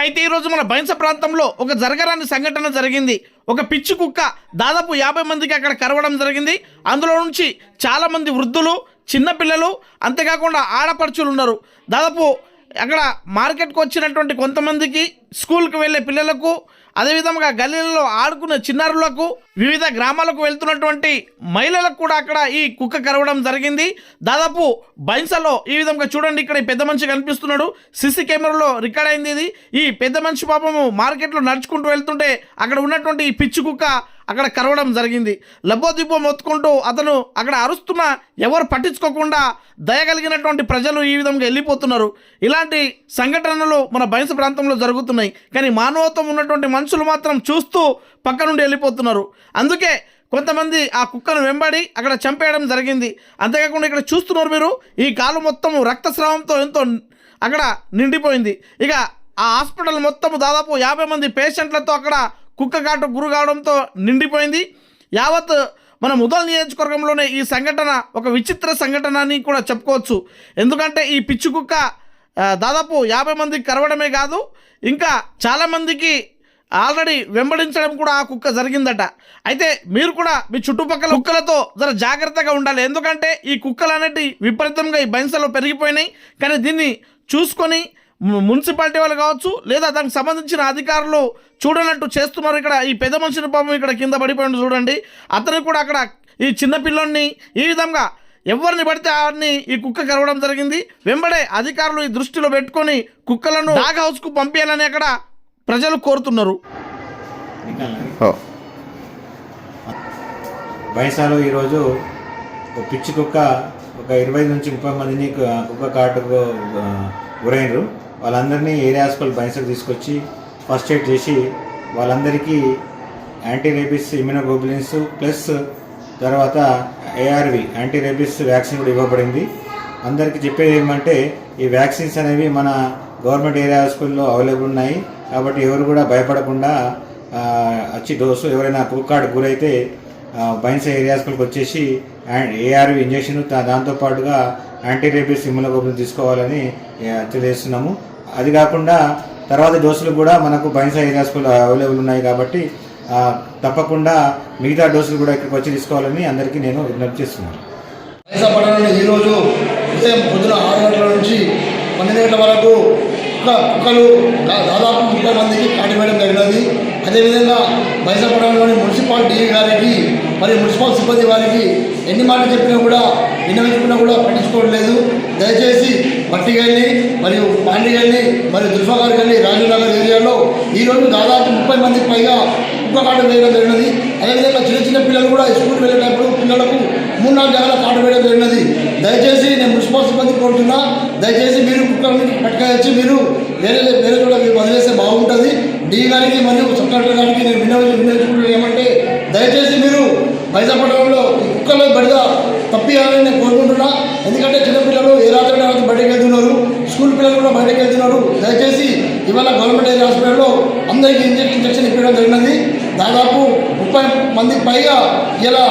అయితే ఈరోజు మన బైంస ప్రాంతంలో ఒక జరగరాని సంఘటన జరిగింది. ఒక పిచ్చి కుక్క దాదాపు యాభై మందికి అక్కడ కరవడం జరిగింది. అందులో నుంచి చాలామంది వృద్ధులు చిన్నపిల్లలు అంతేకాకుండా ఆడపడుచులు ఉన్నారు. దాదాపు అక్కడ మార్కెట్కి వచ్చినటువంటి కొంతమందికి స్కూల్కి వెళ్ళే పిల్లలకు అదేవిధంగా గల్లీలలో ఆడుకునే చిన్నారులకు వివిధ గ్రామాలకు వెళ్తున్నటువంటి మహిళలకు కూడా అక్కడ ఈ కుక్క కరవడం జరిగింది. దాదాపు బైన్సలో ఈ విధంగా చూడండి ఇక్కడ ఈ పెద్ద మనిషి కనిపిస్తున్నాడు. సీసీ కెమెరాలో రికార్డ్ అయింది ఇది. ఈ పెద్ద మనిషి పాపము మార్కెట్లో నడుచుకుంటూ వెళ్తుంటే అక్కడ ఉన్నటువంటి ఈ పిచ్చి కుక్క అక్కడ కరవడం జరిగింది. లబ్బోదిబ్బో మొత్తుకుంటూ అతను అక్కడ అరుస్తున్న ఎవరు పట్టించుకోకుండా దయగలిగినటువంటి ప్రజలు ఈ విధంగా వెళ్ళిపోతున్నారు. ఇలాంటి సంఘటనలు మన బయసు ప్రాంతంలో జరుగుతున్నాయి. కానీ మానవత్వం ఉన్నటువంటి మనుషులు మాత్రం చూస్తూ పక్క నుండి వెళ్ళిపోతున్నారు. అందుకే కొంతమంది ఆ కుక్కను వెంబడి అక్కడ చంపేయడం జరిగింది. అంతేకాకుండా ఇక్కడ చూస్తున్నారు మీరు ఈ కాలు మొత్తం రక్తస్రావంతో ఎంతో అక్కడ నిండిపోయింది. ఇక ఆ హాస్పిటల్ మొత్తం దాదాపు యాభై మంది పేషెంట్లతో అక్కడ కుక్క కాటు గురు కావడంతో నిండిపోయింది. యావత్ మన ముదల్ నియోజకవర్గంలోనే ఈ సంఘటన ఒక విచిత్ర సంఘటన అని కూడా చెప్పుకోవచ్చు. ఎందుకంటే ఈ పిచ్చి కుక్క దాదాపు యాభై మందికి కరవడమే కాదు ఇంకా చాలామందికి ఆల్రెడీ వెంబడించడం కూడా ఆ కుక్క జరిగిందట. అయితే మీరు కూడా మీ చుట్టుపక్కల కుక్కలతో జర జాగ్రత్తగా ఉండాలి. ఎందుకంటే ఈ కుక్కలు అనేటివి విపరీతంగా ఈ బహింసలో పెరిగిపోయినాయి. కానీ దీన్ని చూసుకొని మున్సిపాలిటీ వాళ్ళు కావచ్చు లేదా దానికి సంబంధించిన అధికారులు చూడనట్టు చేస్తున్నారు ఇక్కడ. ఈ పెద్ద మనిషిని పాపం ఇక్కడ కింద పడిపోయింది చూడండి. అతను కూడా అక్కడ ఈ చిన్నపిల్లని ఈ విధంగా ఎవరిని పడితే వారిని ఈ కుక్క కరవడం జరిగింది. వెంబడే అధికారులు ఈ దృష్టిలో పెట్టుకొని కుక్కలను డాగ్ హౌస్కు పంపించాలని అక్కడ ప్రజలు కోరుతున్నారు. ఓ. ఈరోజు పిచ్చి కుక్క ఒక ఇరవై నుంచి ముప్పై మందిని కుక్క కాటుకు గురైనరు వాళ్ళందరినీ ఏరియా హాస్పిటల్ బైసాకు తీసుకొచ్చి ఫస్ట్ ఎయిడ్ చేసి వాళ్ళందరికీ యాంటీ రేబిస్ ఇమ్యూనోగ్లోబులిన్స్ ప్లస్ తర్వాత ఏఆర్వి యాంటీ రేబిస్ వ్యాక్సిన్ కూడా ఇవ్వబడింది. అందరికీ చెప్పేది ఏమంటే ఈ వ్యాక్సిన్స్ అనేవి మన గవర్నమెంట్ ఏరియా హాస్పిటల్లో అవైలబుల్ ఉన్నాయి. కాబట్టి ఎవరు కూడా భయపడకుండా వచ్చి డోసు ఎవరైనా కుక్కాడు గురైతే బైన్స్ ఏరియాస్కి వచ్చేసి ఏఆర్వి ఇంజెక్షన్ దాంతోపాటుగా యాంటీ రేబిస్ ఇమ్యునోగ్లోబులిన్ తీసుకోవాలని తెలియజేస్తున్నాము. అది కాకుండా తర్వాత డోసులు కూడా మనకు బైన్స్ ఏరియా అవైలబుల్ ఉన్నాయి కాబట్టి తప్పకుండా మిగతా డోసులు కూడా ఇక్కడికి వచ్చి తీసుకోవాలని అందరికీ నేను విజ్ఞప్తి చేస్తున్నాను. వైసా పట్టణంలో ఈరోజు ఉదయం పొద్దున ఆరు గంటల నుంచి పన్నెండు గంటల వరకు కుక్కలు దాదాపు ముప్పై మందికి కాటివేయడం జరిగినది. అదేవిధంగా వైసా పట్టణంలోని మున్సిపాలిటీ గారికి మరి మున్సిపల్ సిబ్బంది వారికి ఎన్ని మాటలు చెప్పినా కూడా విన్నవించుకున్నా కూడా పట్టించుకోవడం లేదు. దయచేసి గారిని మరియు పాండిగల్లి మరియు దుర్ఫాగారిగల్లి రాజీవ్నగర్ ఏరియాలో ఈరోజు దాదాపు ముప్పై మందికి పైగా కుక్క కాటు వేయడం జరిగినది. అదేవిధంగా చిన్న చిన్న పిల్లలు కూడా స్కూల్ వెళ్ళేటప్పుడు పిల్లలకు మూడు నాలుగు జగల కాటు వేయడం జరిగినది. దయచేసి నేను మున్సిపల్ సిబ్బంది కోరుతున్నా దయచేసి మీరు కుక్కలను పట్టుకొచ్చి మీరు వేరే వేరే చోట మీరు వదిలేస్తే బాగుంటుంది. డీ గారికి మరియు సబ్ కలెక్టర్ గారికి నేను వినవి ఏమంటే దయచేసి మీరు వైజాపట్నంలో ఈ కుక్కల బడిద తప్పియాలని నేను కోరుకుంటున్నా. ఎందుకంటే చిన్నపిల్లలు ఏ రాత్రి రాత్రి బయటకు వెళ్తున్నారు. స్కూల్ పిల్లలు కూడా బయటకు వెళ్తున్నారు. దయచేసి ఇవాళ గవర్నమెంట్ ఏరియా హాస్పిటల్లో అందరికీ ఇంజెక్షన్ ఇంజెక్షన్ ఇవ్వడం జరిగినది. దాదాపు ముప్పై మందికి పైగా ఇలా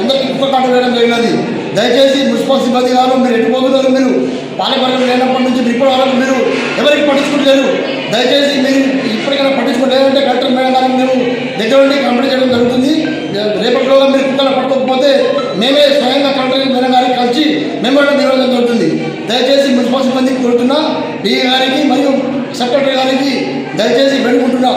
అందరికీ కుక్క కాటు వేయడం జరిగినది. దయచేసి మున్సిపల్ సిబ్బంది గారు మీరు ఎట్టుపోతున్నారు మీరు? పాలకవర్గం లేనప్పటి నుంచి ఇప్పటి వరకు మీరు ఎవరికి పట్టించుకోలేరు దయచేసి మీరు ఇప్పటికైనా పట్టించుకుంటే కరెక్ట్ మేడం గారికి మేము దగ్గర ఉండి కంప్లైంట్ చేయడం జరుగుతుంది రేపటిలోగా మీరు కుక్కలు పట్టుకోకపోతే మేమే స్వయంగా కలెక్టర్ మేడం గారికి కలిసి మేము కూడా నిరోధం ఉంటుంది. దయచేసి మున్సిపల్ సిబ్బందికి కోరుతున్నా. డిఏ గారికి మరియు సెక్రటరీ గారికి దయచేసి పెట్టుకుంటున్నా